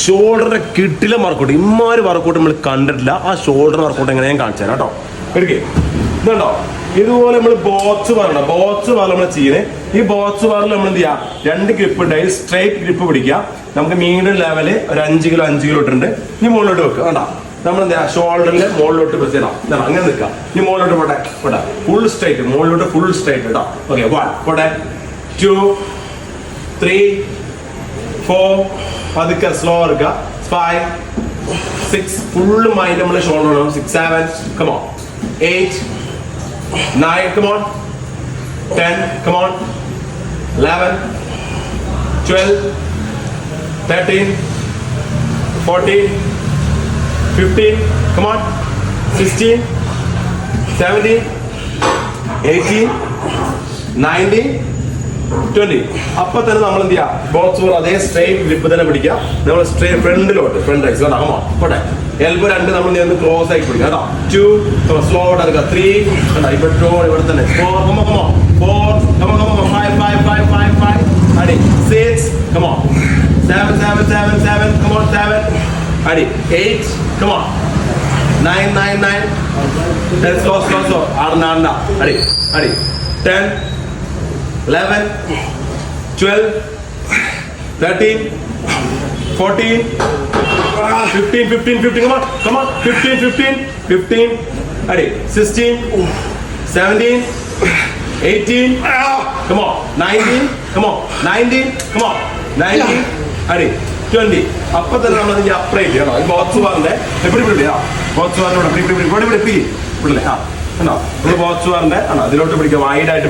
ഷോൾഡറിന്റെ കിട്ടിലെ workout ഇമ്മാര് workout നമ്മൾ കണ്ടിട്ടില്ല. ആ ഷോൾഡർ വർക്കൗട്ട് എങ്ങനെ ഞാൻ കാണിച്ചു തരാം കേട്ടോ. ഇതുണ്ടോ? ഇതുപോലെ നമ്മൾ ബോക്സ് വാറുണ്ട് ബോക്സ് ബാർ നമ്മൾ ചെയ്യുന്നത് ഈ ബോക്സ് വാറിൽ നമ്മൾ എന്ത് ചെയ്യാം? രണ്ട് ഗ്രിപ്പ് ഉണ്ടായി സ്ട്രൈറ്റ് ഗ്രിപ്പ് പിടിക്കുക. നമുക്ക് മീഡിയം ലെവൽ ഒരു അഞ്ച് കിലോ അഞ്ച് കിലോ ഇട്ടുണ്ട് ഇനി മുകളിലോട്ട് വെക്കുക വേണ്ട നമ്മൾ എന്താ ഷോൾഡറിൽ മുകളിലോട്ട് പ്രസ് ചെയ്യണം. അങ്ങനെ നിൽക്കുക. ഇനി മുകളിലോട്ട് പോട്ടെ. പോട്ടെ. ഫുൾ സ്ട്രൈറ്റ് മുകളിലോട്ട് ഫുൾ സ്ട്രൈറ്റ് കേട്ടോ. ഓക്കെ വൺ പോട്ടെ. ടു ത്രീ ഫോർ പതുക്കെ സ്ലോ എടുക്കുക ഫൈവ് സിക്സ് ഫുള്ള് മൈൻഡ് നമ്മൾ ഷോൾഡർ വേണം six seven come on eight nine come on ten come on eleven twelve thirteen fourteen fifteen come on sixteen seventeen eighteen nineteen twenty അപ്പൊ തന്നെ നമ്മൾ എന്ത് ചെയ്യാം box four അതേ strain grip തന്നെ പിടിക്കുക. നമ്മൾ സ്ട്രെയിൻ ഫ്രണ്ടിലോട്ട് ഫ്രണ്ട് ഐസ് കേട്ടോ പോട്ടെ. എൽബോ രണ്ട് നമ്മൾ ഒന്ന് ക്ലോസ് ആയി പിടിക്കുക. കേട്ടോ ടു സ്ലോ ആയിട്ട് എടുക്കുക. ത്രീ കണ്ടോ? ഇപ്പൊ ടോ ഇവിടെ തന്നെ. Four come on come on four come on come on five five five five five അടി six come on seven seven seven seven come on seven അടി eight come on nine nine nine ten slow slow slow ആറ് നാണ്ട അടി അടി ten 11, 12, 13, 14, 15, 15, 15, come on, come on, 15, 15, 15, ready, 16, 17, 18, come on, 19, come on, 19, come on, 19, ready, 20. അപ്പൊ തന്നെ നമ്മൾ upright ചെയ്യണം ഈ ബോക്സ് വാറിന്റെ എപ്പിടി പിടി ആ. ബോക്സ് വാറിനോട് പിടി പിടി പിടി ഇവിടെ. ആ. കണ്ടോ? നമ്മൾ ബോക്സ് വാറിന്റെ ആണോ അതിലോട്ട് പിടിക്കുക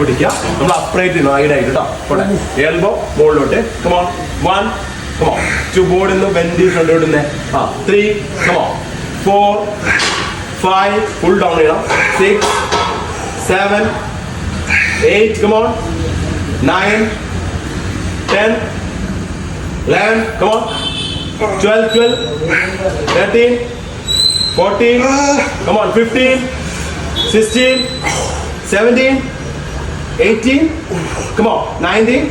പിടിക്കുക. നമ്മൾ അപ്രൈറ്റ് ചെയ്യണം വൈഡ് ആയിട്ട് കേട്ടോ? ഇവിടെ എൽബോ മുകളിലോട്ട് കമോൺ വൺ കമോൺ ടു ബോർഡിൽ നിന്ന് ബെൻഡി ഫ്രണ്ടിലോട്ട് ആ three come on four five full down ചെയ്യണം. Six seven eight come on nine ten eleven come on twelve twelve thirteen fourteen come on fifteen 16, 17, 18, come on, 19,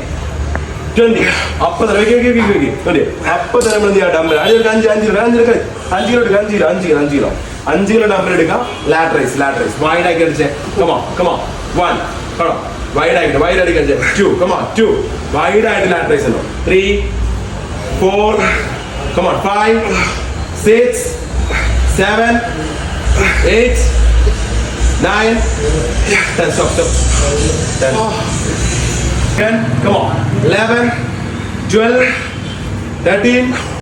20. അപ്പൊ തന്നെ വെക്കി വെക്കി വെക്കി വെക്കി. അപ്പൊ തന്നെ നമ്മൾ എന്ത് ചെയ്യാം? ഡമ്പൽ അഞ്ച് അഞ്ച് അഞ്ച് കിലോ അഞ്ച് കിലോ അഞ്ച് കിലോ. അഞ്ച് കിലോ അഞ്ച് കിലോ അഞ്ച് കിലോ അഞ്ച് കിലോ. ഡമ്പൽ എടുക്കാം. ലാട്രൈസ് ലാട്രൈസ് വൈഡ് ആക്കി അടിച്ചേ. Come on come on one കടോ wide ആക്കിട്ട് വൈഡ് അടിക്കാൻ two come on two wide ആയിട്ട് ലാട്രൈസ് ഉണ്ടോ? Three four come on five six seven eight nine, ten, stop, stop. Ten. Ten, come on. Eleven, twelve, thirteen,